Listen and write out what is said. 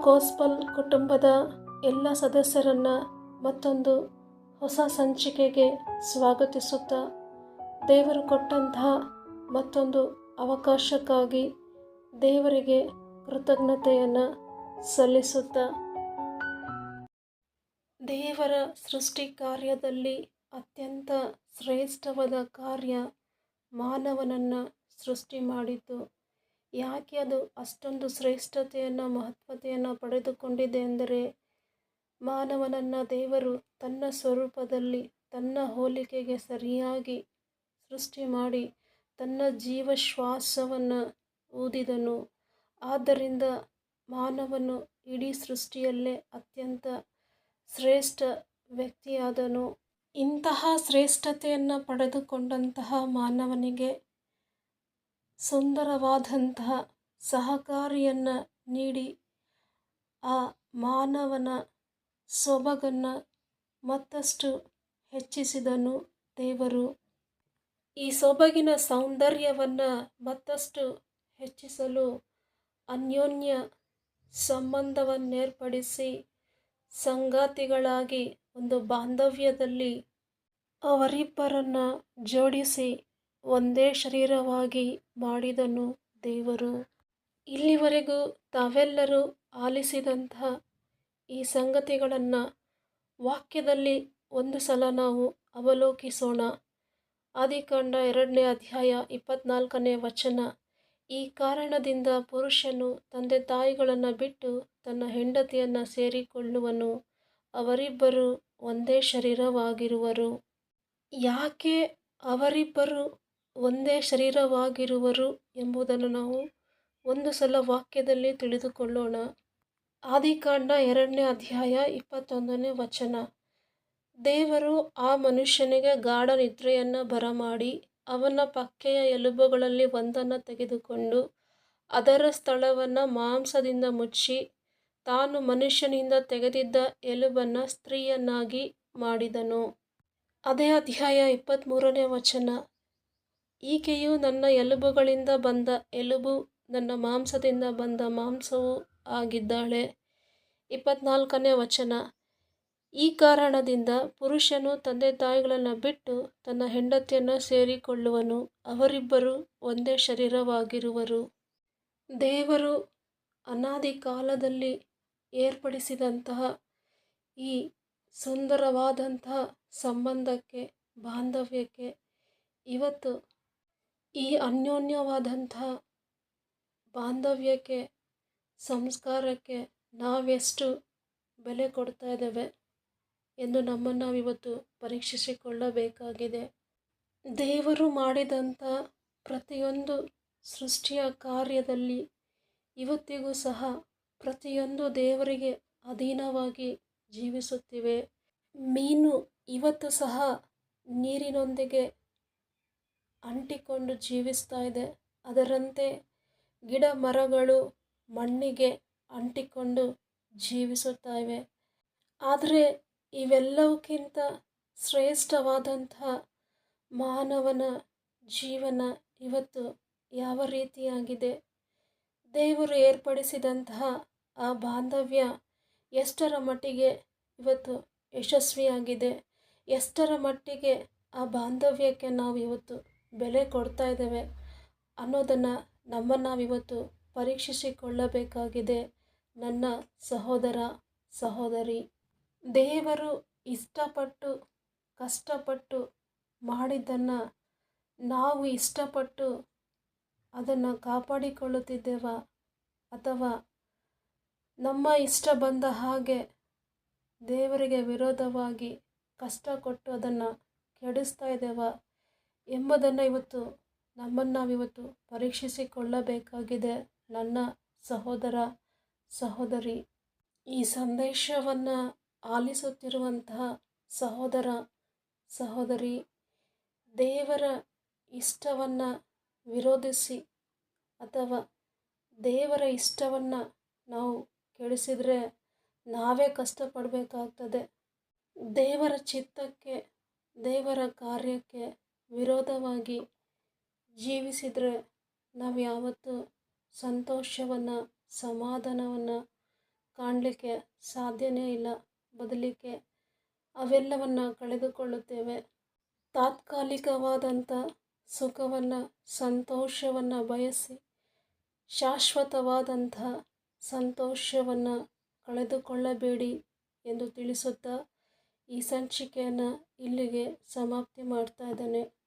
ಗೋಸ್ಪಲ್ ಕುಟುಂಬದ ಎಲ್ಲ ಸದಸ್ಯರನ್ನು ಮತ್ತೊಂದು ಹೊಸ ಸಂಚಿಕೆಗೆ ಸ್ವಾಗತಿಸುತ್ತಾ ದೇವರು ಕೊಟ್ಟಂತಹ ಮತ್ತೊಂದು ಅವಕಾಶಕ್ಕಾಗಿ ದೇವರಿಗೆ ಕೃತಜ್ಞತೆಯನ್ನು ಸಲ್ಲಿಸುತ್ತಾ. ದೇವರ ಸೃಷ್ಟಿ ಕಾರ್ಯದಲ್ಲಿ ಅತ್ಯಂತ ಶ್ರೇಷ್ಠವಾದ ಕಾರ್ಯ ಮಾನವನನ್ನು ಸೃಷ್ಟಿ ಮಾಡಿದ್ದು. ಯಾಕೆ ಅದು ಅಷ್ಟೊಂದು ಶ್ರೇಷ್ಠತೆಯನ್ನು, ಮಹತ್ವತೆಯನ್ನು ಪಡೆದುಕೊಂಡಿದೆ ಎಂದರೆ, ಮಾನವನನ್ನು ದೇವರು ತನ್ನ ಸ್ವರೂಪದಲ್ಲಿ, ತನ್ನ ಹೋಲಿಕೆಗೆ ಸರಿಯಾಗಿ ಸೃಷ್ಟಿ ಮಾಡಿ ತನ್ನ ಜೀವಶ್ವಾಸವನ್ನು ಊದಿದನು. ಆದ್ದರಿಂದ ಮಾನವನು ಇಡೀ ಸೃಷ್ಟಿಯಲ್ಲೇ ಅತ್ಯಂತ ಶ್ರೇಷ್ಠ ವ್ಯಕ್ತಿಯಾದನು. ಇಂತಹ ಶ್ರೇಷ್ಠತೆಯನ್ನು ಪಡೆದುಕೊಂಡಂತಹ ಮಾನವನಿಗೆ ಸುಂದರವಾದಂತಹ ಸಹಕಾರಿಯನ್ನು ನೀಡಿ ಆ ಮಾನವನ ಸೊಬಗನ್ನು ಮತ್ತಷ್ಟು ಹೆಚ್ಚಿಸಿದನು ದೇವರು. ಈ ಸೊಬಗಿನ ಸೌಂದರ್ಯವನ್ನು ಮತ್ತಷ್ಟು ಹೆಚ್ಚಿಸಲು ಅನ್ಯೋನ್ಯ ಸಂಬಂಧವನ್ನೇರ್ಪಡಿಸಿ ಸಂಗಾತಿಗಳಾಗಿ ಒಂದು ಬಾಂಧವ್ಯದಲ್ಲಿ ಅವರಿಬ್ಬರನ್ನು ಜೋಡಿಸಿ ಒಂದೇ ಶರೀರವಾಗಿ ಮಾಡಿದನು ದೇವರು. ಇಲ್ಲಿವರೆಗೂ ತಾವೆಲ್ಲರೂ ಆಲಿಸಿದಂತಹ ಈ ಸಂಗತಿಗಳನ್ನು ವಾಕ್ಯದಲ್ಲಿ ಒಂದು ಸಲ ನಾವು ಅವಲೋಕಿಸೋಣ. ಆದಿಕಾಂಡ ಎರಡನೇ ಅಧ್ಯಾಯ ಇಪ್ಪತ್ನಾಲ್ಕನೇ ವಚನ. ಈ ಕಾರಣದಿಂದ ಪುರುಷನು ತಂದೆ ತಾಯಿಗಳನ್ನು ಬಿಟ್ಟು ತನ್ನ ಹೆಂಡತಿಯನ್ನು ಸೇರಿಕೊಳ್ಳುವನು. ಅವರಿಬ್ಬರು ಒಂದೇ ಶರೀರವಾಗಿರುವರು. ಯಾಕೆ ಅವರಿಬ್ಬರು ಒಂದೇ ಶರೀರವಾಗಿರುವರು ಎಂಬುದನ್ನು ನಾವು ಒಂದು ಸಲ ವಾಕ್ಯದಲ್ಲಿ ತಿಳಿದುಕೊಳ್ಳೋಣ. ಆದಿಕಾಂಡ ಎರಡನೇ ಅಧ್ಯಾಯ ಇಪ್ಪತ್ತೊಂದನೇ ವಚನ. ದೇವರು ಆ ಮನುಷ್ಯನಿಗೆ ಗಾಢ ನಿದ್ರೆಯನ್ನು ಬರಮಾಡಿ ಅವನ ಪಕ್ಕೆಯ ಎಲುಬುಗಳಲ್ಲಿ ಒಂದನ್ನು ತೆಗೆದುಕೊಂಡು ಅದರ ಸ್ಥಳವನ್ನು ಮಾಂಸದಿಂದ ಮುಚ್ಚಿ ತಾನು ಮನುಷ್ಯನಿಂದ ತೆಗೆದಿದ್ದ ಎಲುಬನ್ನು ಸ್ತ್ರೀಯನ್ನಾಗಿ ಮಾಡಿದನು. ಅದೇ ಅಧ್ಯಾಯ ಇಪ್ಪತ್ತ್ಮೂರನೇ ವಚನ. ಈಕೆಯು ನನ್ನ ಎಲುಬುಗಳಿಂದ ಬಂದ, ಎಲುಬು ನನ್ನ ಮಾಂಸದಿಂದ ಬಂದ ಮಾಂಸವೂ ಆಗಿದ್ದಾಳೆ. ಇಪ್ಪತ್ನಾಲ್ಕನೇ ವಚನ. ಈ ಕಾರಣದಿಂದ ಪುರುಷನು ತಂದೆ ತಾಯಿಗಳನ್ನು ಬಿಟ್ಟು ತನ್ನ ಹೆಂಡತಿಯನ್ನು ಸೇರಿಕೊಳ್ಳುವನು. ಅವರಿಬ್ಬರು ಒಂದೇ ಶರೀರವಾಗಿರುವರು. ದೇವರು ಅನಾದಿ ಕಾಲದಲ್ಲಿ ಏರ್ಪಡಿಸಿದಂತಹ ಈ ಸುಂದರವಾದಂತಹ ಸಂಬಂಧಕ್ಕೆ, ಬಾಂಧವ್ಯಕ್ಕೆ ಇವತ್ತು ಈ ಅನ್ಯೋನ್ಯವಾದಂಥ ಬಾಂಧವ್ಯಕ್ಕೆ, ಸಂಸ್ಕಾರಕ್ಕೆ ನಾವೆಷ್ಟು ಬೆಲೆ ಕೊಡ್ತಾ ಇದ್ದೇವೆ ಎಂದು ನಮ್ಮನ್ನು ನಾವಿವತ್ತು ಪರೀಕ್ಷಿಸಿಕೊಳ್ಳಬೇಕಾಗಿದೆ. ದೇವರು ಮಾಡಿದಂಥ ಪ್ರತಿಯೊಂದು ಸೃಷ್ಟಿಯ ಕಾರ್ಯದಲ್ಲಿ ಇವತ್ತಿಗೂ ಸಹ ಪ್ರತಿಯೊಂದು ದೇವರಿಗೆ ಅಧೀನವಾಗಿ ಜೀವಿಸುತ್ತಿವೆ. ಮೀನು ಇವತ್ತು ಸಹ ನೀರಿನೊಂದಿಗೆ ಅಂಟಿಕೊಂಡು ಜೀವಿಸ್ತಾ ಇದೆ. ಅದರಂತೆ ಗಿಡ ಮರಗಳು ಮಣ್ಣಿಗೆ ಅಂಟಿಕೊಂಡು ಜೀವಿಸುತ್ತಾ ಇವೆ. ಆದರೆ ಇವೆಲ್ಲವಕ್ಕಿಂತ ಶ್ರೇಷ್ಠವಾದಂತಹ ಮಾನವನ ಜೀವನ ಇವತ್ತು ಯಾವ ರೀತಿಯಾಗಿದೆ? ದೇವರು ಏರ್ಪಡಿಸಿದಂತಹ ಆ ಬಾಂಧವ್ಯ ಎಷ್ಟರ ಮಟ್ಟಿಗೆ ಇವತ್ತು ಯಶಸ್ವಿಯಾಗಿದೆ? ಎಷ್ಟರ ಮಟ್ಟಿಗೆ ಆ ಬಾಂಧವ್ಯಕ್ಕೆ ನಾವು ಇವತ್ತು ಬೆಲೆ ಕೊಡ್ತಾ ಇದ್ದೇವೆ. ಅನ್ನೋದನ್ನು ನಮ್ಮನ್ನು ನಾವಿವತ್ತು ಪರೀಕ್ಷಿಸಿಕೊಳ್ಳಬೇಕಾಗಿದೆ. ನನ್ನ ಸಹೋದರ, ಸಹೋದರಿ, ದೇವರು ಇಷ್ಟಪಟ್ಟು, ಕಷ್ಟಪಟ್ಟು ಮಾಡಿದ್ದನ್ನು ನಾವು ಇಷ್ಟಪಟ್ಟು ಅದನ್ನು ಕಾಪಾಡಿಕೊಳ್ಳುತ್ತಿದ್ದೇವ? ಅಥವಾ ನಮ್ಮ ಇಷ್ಟ ಬಂದ ಹಾಗೆ ದೇವರಿಗೆ ವಿರೋಧವಾಗಿ ಕಷ್ಟ ಕೊಟ್ಟು ಅದನ್ನು ಕೆಡಿಸ್ತಾ ಇದ್ದೇವ? ಎಂಬುದನ್ನು ಇವತ್ತು ನಮ್ಮನ್ನು ನಾವಿವತ್ತು ಪರೀಕ್ಷಿಸಿಕೊಳ್ಳಬೇಕಾಗಿದೆ. ನನ್ನ ಸಹೋದರ ಸಹೋದರಿ, ಈ ಸಂದೇಶವನ್ನು ಆಲಿಸುತ್ತಿರುವಂತಹ ಸಹೋದರ ಸಹೋದರಿ, ದೇವರ ಇಷ್ಟವನ್ನು ವಿರೋಧಿಸಿ ಅಥವಾ ದೇವರ ಇಷ್ಟವನ್ನು ನಾವು ಕೇಳಿಸಿದರೆ ನಾವೇ ಕಷ್ಟಪಡಬೇಕಾಗ್ತದೆ. ದೇವರ ಚಿತ್ತಕ್ಕೆ, ದೇವರ ಕಾರ್ಯಕ್ಕೆ ವಿರೋಧವಾಗಿ ಜೀವಿಸಿದರೆ ನಾವು ಯಾವತ್ತೂ ಸಂತೋಷವನ್ನು, ಸಮಾಧಾನವನ್ನು ಕಾಣಲಿಕ್ಕೆ ಸಾಧ್ಯನೇ ಇಲ್ಲ. ಬದಲಿಗೆ ಅವೆಲ್ಲವನ್ನು ಕಳೆದುಕೊಳ್ಳುತ್ತೇವೆ. ತಾತ್ಕಾಲಿಕವಾದಂಥ ಸುಖವನ್ನು, ಸಂತೋಷವನ್ನು ಬಯಸಿ, ಶಾಶ್ವತವಾದಂಥ ಸಂತೋಷವನ್ನು ಕಳೆದುಕೊಳ್ಳಬೇಡಿ ಎಂದು ತಿಳಿಸುತ್ತಾ ಈ ಸಂಚಿಕೆಯನ್ನು ಇಲ್ಲಿಗೆ ಸಮಾಪ್ತಿ ಮಾಡ್ತಾ ಇದ್ದೇನೆ.